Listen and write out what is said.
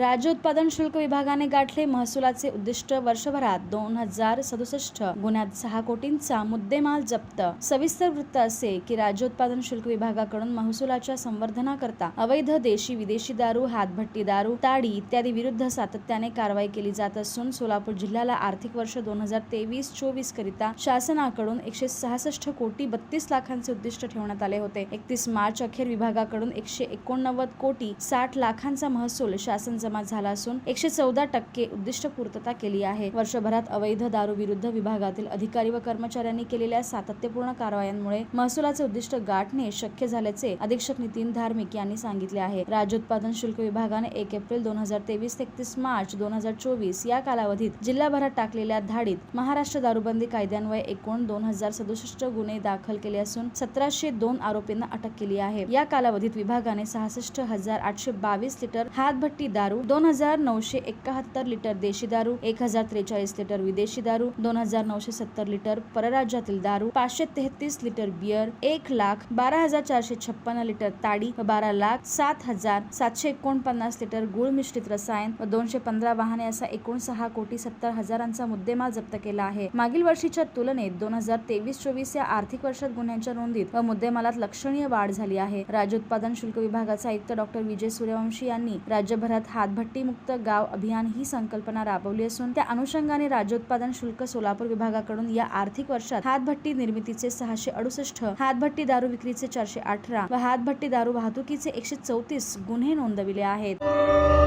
राज्य उत्पादन शुल्क विभागाने गाठले महसुलाचे उद्दिष्ट वर्षभरात दोन हजार सदुसष्ट गुन्ह्यात सहा कोटींचा मुद्देमाल जप्त. सविस्तर वृत्त असे की राज्य उत्पादन शुल्क विभागाकडून महसुलाच्या संवर्धनाकरता अवैध देशी विदेशी दारू हातभट्टी दारू ताडी इत्यादी विरुद्ध सातत्याने कारवाई केली जात असून सोलापूर जिल्ह्याला आर्थिक वर्ष दोन हजार तेवीस चोवीस करिता शासनाकडून एकशे सहासष्ट कोटी बत्तीस लाखांचे उद्दिष्ट ठेवण्यात आले होते. एकतीस मार्च अखेर विभागाकडून एकशे एकोणनव्वद कोटी साठ लाखांचा महसूल शासन जमा झाला असून एकशे चौदा टक्के उद्दिष्ट पूर्तता केली आहे. वर्षभरात अवैध दारू विरुद्ध विभागातील अधिकारी व कर्मचाऱ्यांनी केलेल्या सातत्यपूर्ण कारवायांमुळे महसुलाचे उद्दिष्ट गाठणे शक्य झाल्याचे अधीक्षक नितीन धार्मिक यांनी सांगितले आहे. राज्य उत्पादन शुल्क विभागाने एक एप्रिल दोन हजार तेवीस ते एकतीस मार्च दोन हजार चोवीस या कालावधीत जिल्हाभरात टाकलेल्या धाडीत महाराष्ट्र दारूबंदी कायद्यान्वये एकूण दोन हजार सदुसष्ट गुन्हे दाखल केले असून सतराशे दोन आरोपींना अटक केली आहे. या कालावधीत विभागाने सहासष्ट हजार आठशे बावीस लिटर हातभट्टी दारू दोन हजार नऊशे एकाहत्तर लिटर देशी दारू एक हजार त्रेचाळीस लिटर विदेशी दारू दोन हजार नऊशे सत्तर लिटर परराज्यातील दारू पाचशे तेहतीस लिटर बियर एक लाख बारा हजार चारशे छप्पन्न लिटर ताडी व बारा लाख सात हजार सातशे एकोणपन्नास लिटर गुळ मिश्रित रसायन व दोनशे पंधरा वाहने असा एकूण सहा कोटी सत्तर हजारांचा मुद्देमाल जप्त केला आहे. मागील वर्षीच्या तुलनेत दोन हजार तेवीस चोवीस या आर्थिक वर्षात गुन्ह्यांच्या नोंदीत व मुद्देमालात लक्षणीय वाढ झाली आहे. राज्य उत्पादन शुल्क विभागाचे आयुक्त डॉक्टर विजय सूर्यवंशी यांनी राज्यभरात हा हातभट्टीमुक्त गाव अभियान ही संकल्पना राबवली असून त्या अनुषंगाने राज्योत्पादन शुल्क सोलापूर विभागाकडून या आर्थिक वर्षात हातभट्टी निर्मितीचे सहाशे अडुसष्ट हातभट्टी दारू विक्रीचे चारशे अठरा व हातभट्टी दारू वाहतुकीचे एकशे चौतीस गुन्हे नोंदविले आहेत.